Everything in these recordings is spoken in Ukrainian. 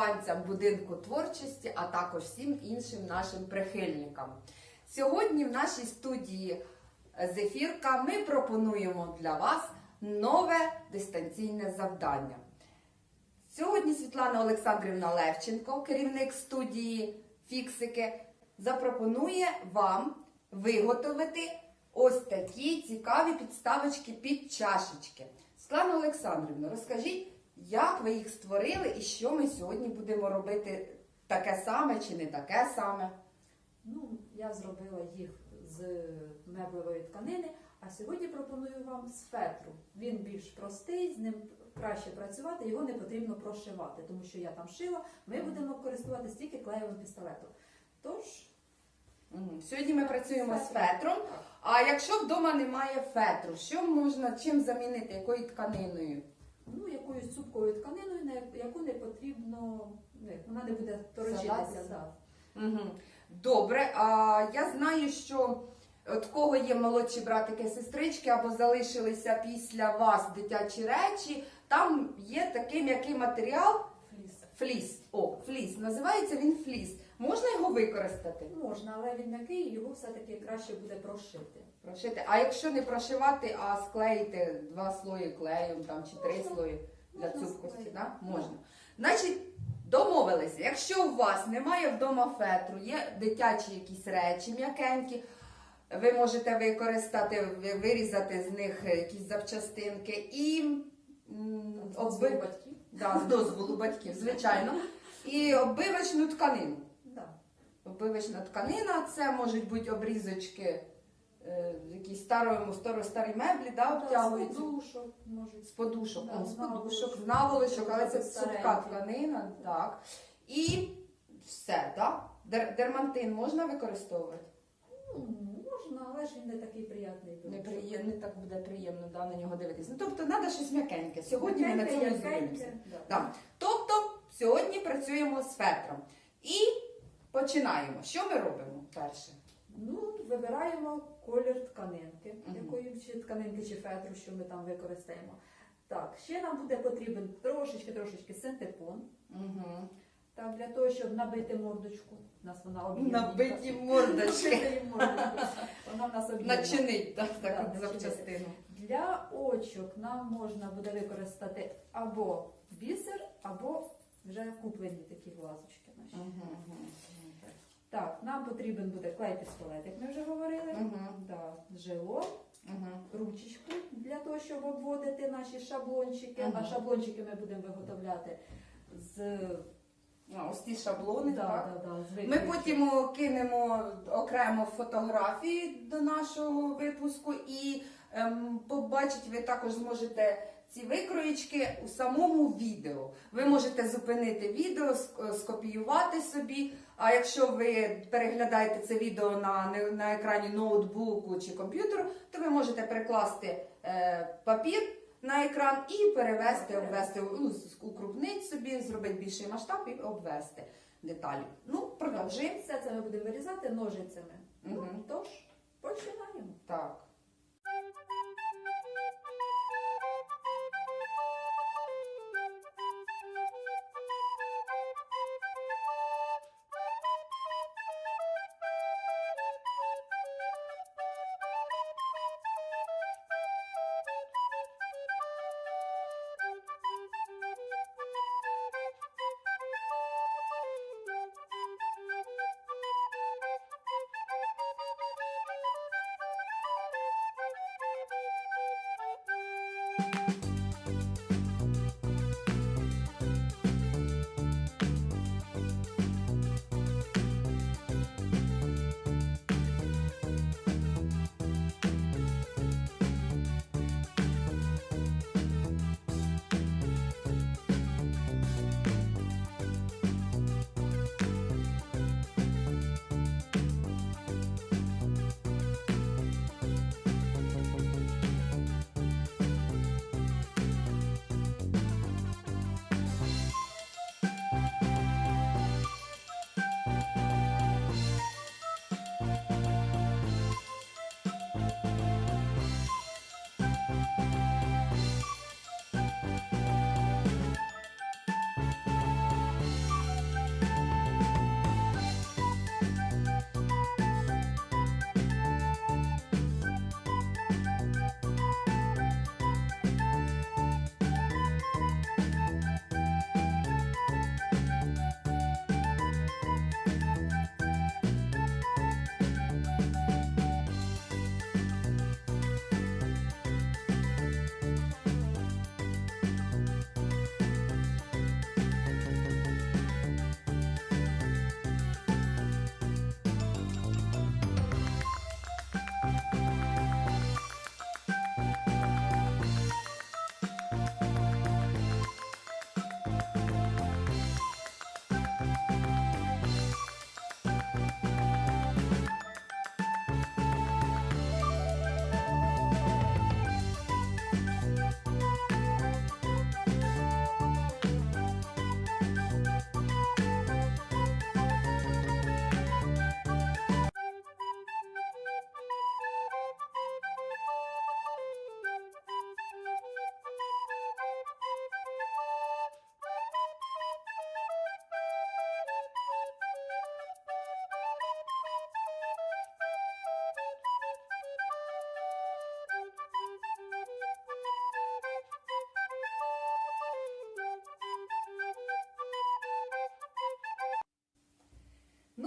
вихованцям будинку творчості, а також всім іншим нашим прихильникам. Сьогодні в нашій студії Зефірка ми пропонуємо для вас нове дистанційне завдання. Сьогодні Світлана Олександрівна Левченко, керівник студії Фіксики, запропонує вам виготовити ось такі цікаві підставочки під чашечки. Світлана Олександрівна, розкажіть, як ви їх створили і що ми сьогодні будемо робити таке саме чи не таке саме? Ну, я зробила їх з меблевої тканини, а сьогодні пропоную вам з фетру. Він більш простий, з ним краще працювати, його не потрібно прошивати, тому що я там шила. Ми будемо користуватися тільки клеєвим пістолетом. Тож, Сьогодні ми працюємо з фетром. А якщо вдома немає фетру, що можна чим замінити, якою тканиною? Ну, якоюсь цупкою тканиною, на яку не потрібно, ну, вона не буде торочитися. Да. Угу. Добре, а я знаю, що от кого є молодші братики сестрички або залишилися після вас дитячі речі, там є такий м'який матеріал Фліс. фліс. О, фліс. Називається він фліс. Можна його використати? Можна, але він м'який, його все-таки краще буде прошити. Прошити. А якщо не прошивати, а склеїти два слої клеєм там чи три слої для цупкості, да? можна. Значить, домовилися. Якщо у вас немає вдома фетру, є дитячі якісь речі м'якенькі, ви можете використати, вирізати з них якісь запчастинки і обби... батьків. да, з дозволу батьків, звичайно. І оббивачну тканину. Да. Оббивочна тканина, це можуть бути обрізочки, е, якісь старому, старо, старі меблі, да, обтягуються. З подушок можуть. З подушок, Да, ну, з з подушок, наволочок. з наволочок, але це Старенькі. тканина, так. І все, так? Дер- дермантин можна використовувати? Ну, можна, але ж він не такий приятний. до Неприємно, так буде приємно да, на нього дивитися. Ну, тобто, треба щось м'якеньке. Сьогодні ми на М'якеньке, цьому зупинимося. да. Да. Тобто, сьогодні працюємо з фетром. І починаємо. Що ми робимо перше? Ну, вибираємо колір тканинки, якої чи тканинки чи фетру, що ми там використаємо. Так, ще нам буде потрібен трошечки-трошечки синтепон. Угу. Так, для того, щоб набити мордочку. У нас вона об'ємненька. Набиті мордочки. Вона в нас об'ємна. Начинить так, Да, так начинити. запчастину. Для очок нам можна буде використати або бісер, або вже куплені такі глазочки наші. Так, нам потрібен буде клей пістолет, як ми вже говорили. Да, жило, ручечку для того, щоб обводити наші шаблончики. А шаблончики ми будемо виготовляти з, А, Ось ці шаблони. да, так. да, да, з Ми потім кинемо окремо фотографії до нашого випуску і ем, побачити ви також зможете ці викроєчки у самому відео. Ви можете зупинити відео, скопіювати собі. А якщо ви переглядаєте це відео на, на екрані ноутбуку чи комп'ютеру, то ви можете перекласти е, папір на екран і перевести, обвести, ну, укрупнити собі, зробити більший масштаб і обвести деталі. Ну, продовжуємо. Все це ми будемо вирізати ножицями. Ну, тож, починаємо. Так. you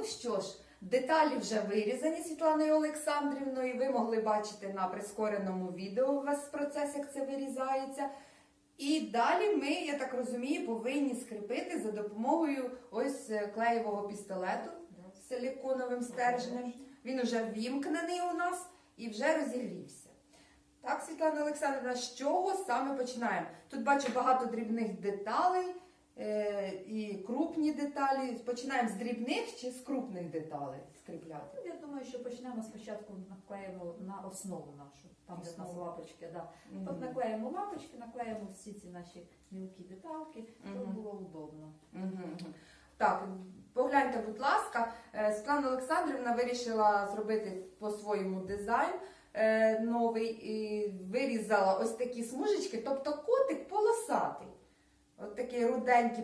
Ну що ж, деталі вже вирізані Світланою Олександрівною. Ви могли бачити на прискореному відео весь процес, як це вирізається. І далі ми, я так розумію, повинні скріпити за допомогою ось е, клеєвого пістолету з силіконовим стержнем. Він уже ввімкнений у нас і вже розігрівся. Так, Світлана Олександрівна, з чого саме починаємо? Тут бачу багато дрібних деталей і крупні деталі. Починаємо з дрібних чи з крупних деталей скріпляти? Я думаю, що почнемо спочатку наклеїмо на основу нашу, там де в нас лапочки. Да. Мгм. От наклеїмо лапочки, наклеїмо всі ці наші мілкі деталки, щоб Мгм. було удобно. Мгм. Так, погляньте, будь ласка, Е, Світлана Олександрівна вирішила зробити по-своєму дизайн е, новий і вирізала ось такі смужечки, тобто котик полосатий. От такі руденькі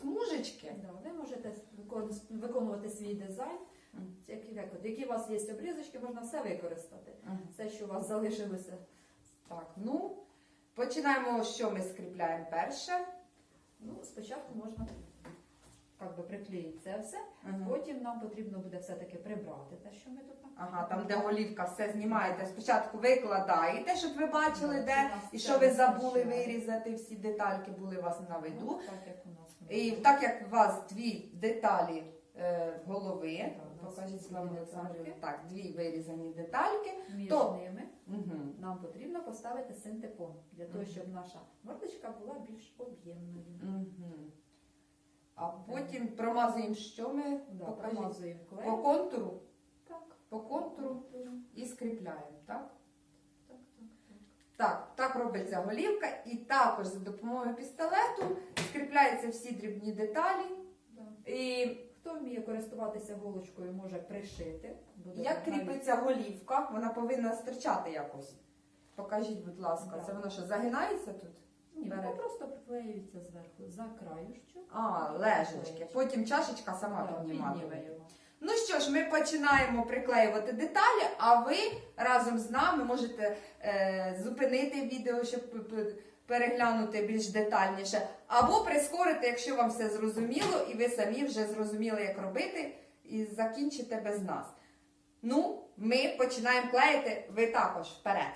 смужечки. Да, ви можете виконувати свій дизайн. Які, як які у вас є обрізочки, можна все використати. Все, що у вас залишилося. Так, ну починаємо, що ми скріпляємо перше. Ну, спочатку можна так би приклеїти це все. Мгм. Потім нам потрібно буде все-таки прибрати те, що ми тут Ага, там, де голівка, все знімаєте. Спочатку викладаєте, щоб ви бачили, де, і що ви забули вирізати, всі детальки були у вас на виду. Ну, так як у нас. І так як у вас дві деталі е, голови, Так, у нас покажіть дві Світлана детальки. Так, дві вирізані детальки. Між то- ними Угу. нам потрібно поставити синтепон для того, Мгм. щоб наша мордочка була більш об'ємною. Угу. А потім промазуємо, що ми Да, покажіть. промазуємо По контуру, Так, по контуру і скріпляємо, так? так, так. Так, так робиться голівка, і також за допомогою пістолету скріпляються всі дрібні деталі. Да. І Хто вміє користуватися голочкою, може пришити. Буде як навіть- кріпиться голівка, вона повинна стирчати якось. Покажіть, будь ласка, Да. це воно що, загинається тут? Ні, Бере. просто приклеюється зверху за краюшчю. А, лежечки. Потім чашечка сама підніматиме. піднімаємо. Ну що ж, ми починаємо приклеювати деталі, а ви разом з нами можете е, зупинити відео, щоб п- п- переглянути більш детальніше, або прискорити, якщо вам все зрозуміло, і ви самі вже зрозуміли, як робити, і закінчите без нас. Ну, ми починаємо клеїти, ви також вперед.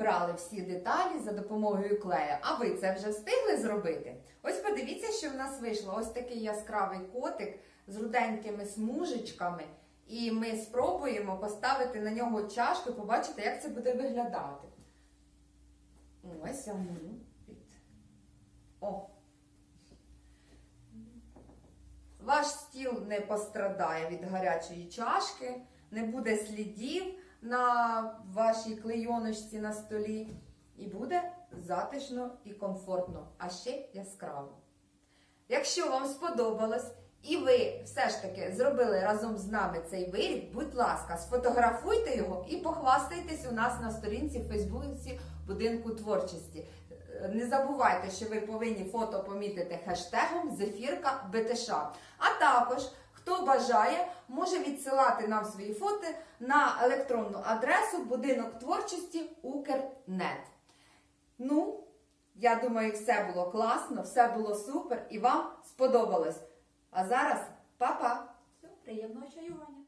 Вже зібрали всі деталі за допомогою клея. А ви це вже встигли зробити? Ось подивіться, що в нас вийшло. Ось такий яскравий котик з руденькими смужечками. І ми спробуємо поставити на нього чашку і побачити, як це буде виглядати. Ось а ну, під. О. Ваш стіл не пострадає від гарячої чашки, не буде слідів на вашій клейоночці на столі. І буде затишно і комфортно, а ще яскраво. Якщо вам сподобалось і ви все ж таки зробили разом з нами цей виріб, будь ласка, сфотографуйте його і похвастайтесь у нас на сторінці в Фейсбуці будинку творчості. Не забувайте, що ви повинні фото помітити хештегом Зефірка БТШ. А також, хто бажає, може відсилати нам свої фото на електронну адресу будинок творчості Укрнет. Ну, я думаю, все було класно, все було супер і вам сподобалось. А зараз па-па! Все, приємного чаювання.